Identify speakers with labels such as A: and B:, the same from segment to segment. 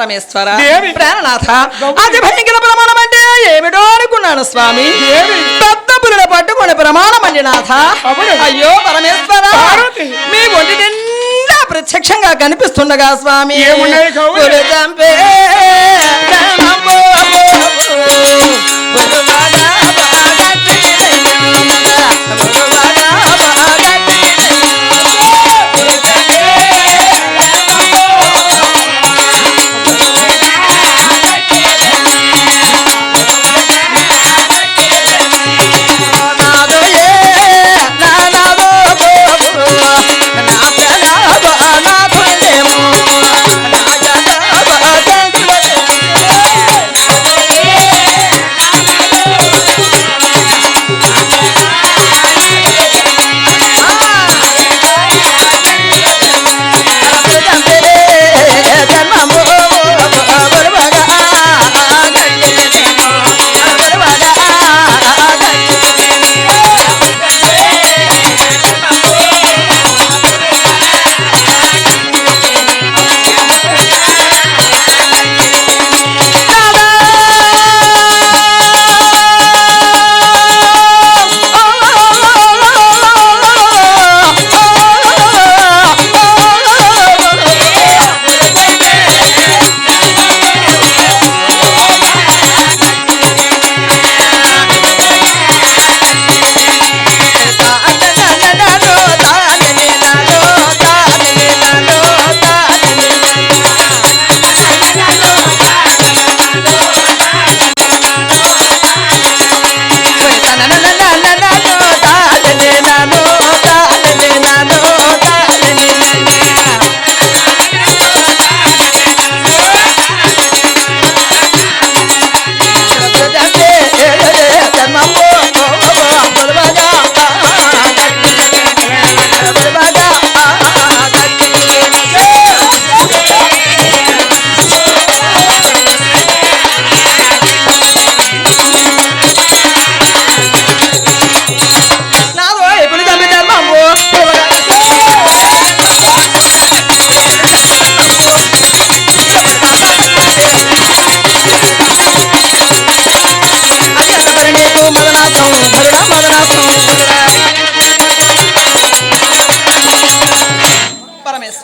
A: పరమేశ్వర. ప్రాణనాథ. అతి భయంకర ప్రమాణం అంటే ఏమిటో అనుకున్నాను స్వామి. పెద్ద పులిని పట్టుకుని ప్రమాణం అండి నాథ. అయ్యో పరమేశ్వర. మీ ఒంటి నిండా ప్రత్యక్షంగా కనిపిస్తుండగా స్వామి. చంపే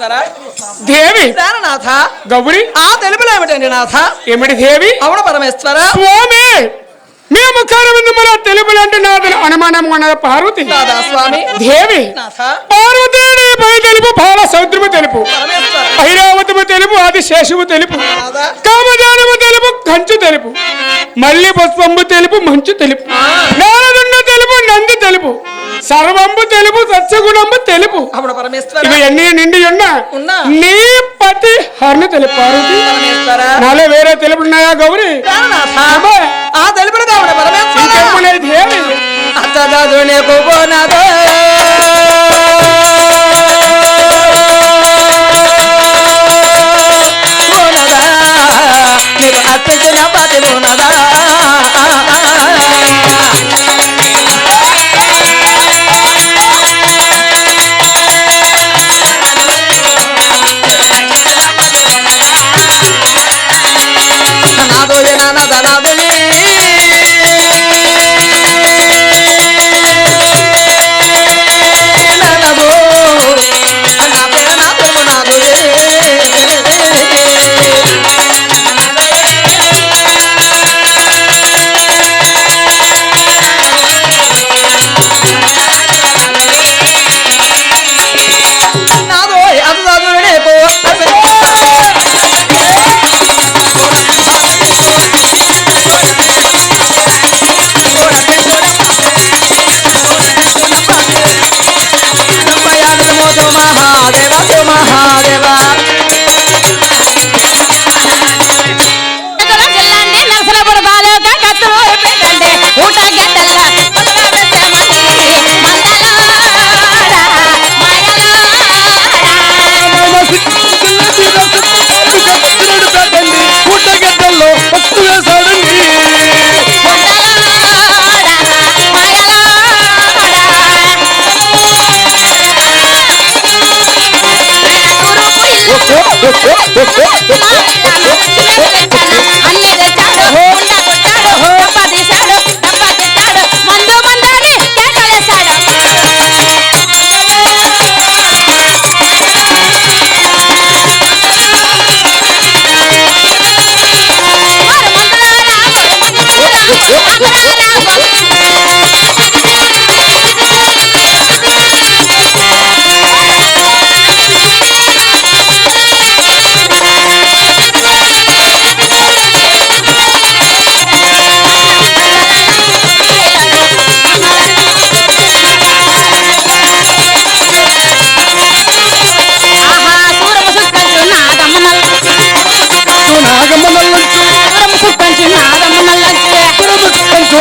A: పరమేశ్వర
B: దేవి!
A: ప్రాణనాథ!
B: గౌరి!
A: ఆ తెలుపులో ఏమిటండి నాథ?
B: ఏమిటి దేవి?
A: అవును పరమేశ్వర!
B: స్వామి! మేము కరవిందు మన తెలుపులంటే నాది అనుమానం ఉన్నది పార్వతి.
A: స్వామి
B: దేవి!
A: నాథ!
B: పార్వతి పై తెలుపు బాల సముద్రము తెలుపు. ఐరావతము తెలుపు ఆది శేషము తెలుపు.
A: నాథ!
B: కామదానము తెలుపు కంచు తెలుపు. మల్లి పుష్పంబు తెలుపు మంచు తెలుపు. సర్వంబు తెలుపు సత్యగుణంబు తెలుపు.
A: అప్పుడు పరమేశ్వర
B: ఇవి ఎన్ని నిండి ఉన్నా
A: ఉన్నా.
B: నీ పతి హర్ణ తెలుపు. నాలో వేరే తెలుపు ఉన్నాయా గౌరి.
A: ఆ తెలుపుడు పరమేశ్వర.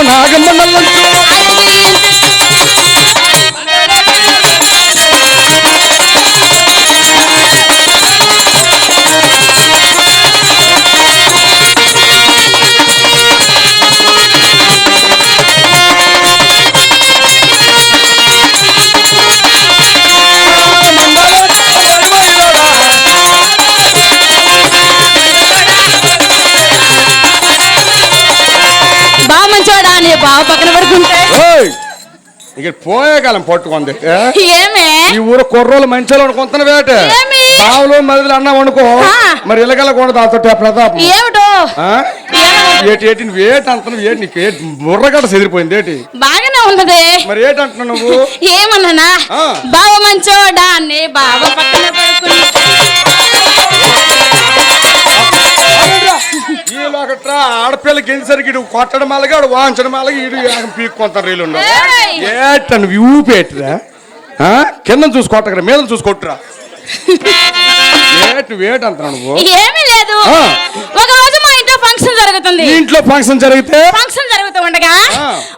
C: ನಾಗಮ್ಮ పడుకుంటే
D: ఓయ్ ఇక్కడ పోయే కాలం పట్టుకుంది. ఈ ఊరు కుర్రోలు మంచిలో అనుకుంటున్న వేట? బావులు మదిలి అన్నాం అనుకో
C: ఆ.
D: మరి ఇళ్ళగల కూడా దాంతో ప్రతాపం.
C: ఏమిటో? ఏమన్నా?
D: ఏటి ఏటి నువ్వు ఏటి అంటున్నావు? ఏటి నీకు ఏటి బుర్రగడ్డ చెదిరిపోయింది ఏటి?
C: బాగానే ఉన్నది.
D: మరి ఏటి అంటున్నావు నువ్వు?
C: ఏమన్నానా?
D: ఆ.
C: బావ మంచోడా బావ పక్కన
D: ఈలోకట్రా ఆడపిల్ల గెలిసరికి ఇడు కొట్టడం అలాగే ఆడు వాంచడం అలాగే ఇడు ఏకం పీక్కొంత రీలు ఉన్నావు?
C: ఏయ్!
D: ఏట నువ్వు ఊపేటిరా? కింద చూసి కొట్టకరా మీద చూసి కొట్టురా? ఏటి వేట అంటున్నావు నువ్వు?
C: ఏమీ లేదు. ఒక రోజు మా ఇంట్లో ఫంక్షన్ జరుగుతుంది.
D: ఇంట్లో ఫంక్షన్ జరిగితే?
C: ఫంక్షన్ జరుగుతూ ఉండగా.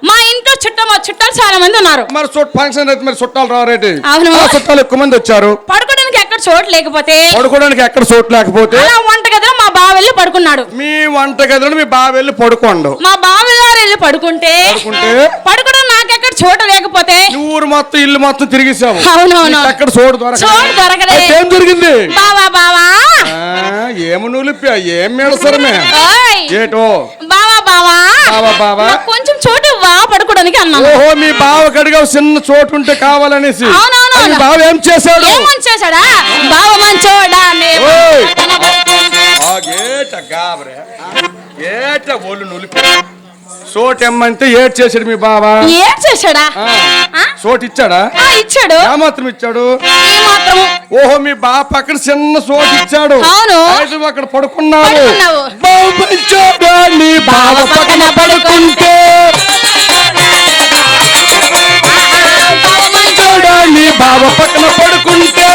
C: మా ఇంట్లో చుట్టం చుట్టాలు చాలా మంది ఉన్నారు.
D: మరి చుట్ట ఫంక్షన్ అయితే మరి చుట్టాలు రారేటి
C: అవును.
D: చుట్టాలు ఎక్కువ మంది వచ్చారు.
C: పడుకోవడానికి ఎక్కడ చోటు లేకపోతే?
D: పడుకోవడానికి ఎక్కడ చోటు లేకపోతే?
C: అలా వంటగదిలో మా బావ వెళ్ళి పడుకున్నాడు.
D: మీ వంట గదిలో మీ బావ వెళ్ళి పడుకోండు.
C: మా బావగారు వెళ్ళి పడుకుంటే? పడుకోవడం నాకెక్కడ చోటు లేకపోతే?
D: ఊరు మొత్తం ఇల్లు మొత్తం తిరిగేసావు.
C: అవునవును.
D: నీకు ఎక్కడ చోటు దొరకలేదు.
C: చోటు దొరకలే.
D: అయితే ఏం జరిగింది?
C: బావా బావా.
D: ఏమి నూలిపా ఏం మేడసరమే ఏటో?
C: బావా బావా?
D: బావా బావా?
C: నాకు కొంచెం చోటు వా పడుకోవడానికి అన్నాను.
D: ఓహో మీ బావ కడిగా చిన్న చోటు ఉంటే కావాలనేసి.
C: అవునవును.
D: మీ బావ ఏం చేశాడు?
C: ఏమని చేశాడా? బావ మంచోడా
D: ఓయ్.
C: పడుకుంటే.
D: ఆ గేట గాబరే. ఏట ఒళ్ళు నులిపి. చోటు ఎమ్మంటే ఏట్ చేశాడు మీ బావ.
C: ఏం చేశాడా?
D: చోటు ఇచ్చాడా
C: ఇచ్చాడు.
D: ఏ మాత్రం ఇచ్చాడు ఓహో మీ బావ పక్కన చిన్న చోటు ఇచ్చాడు
C: అవును.
D: అక్కడ పక్కన పడుకుంటే.
C: బావ
D: పక్కన పడుకుంటే.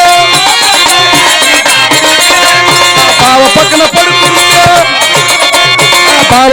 D: బావ పక్కన పడుకుంటే. బావ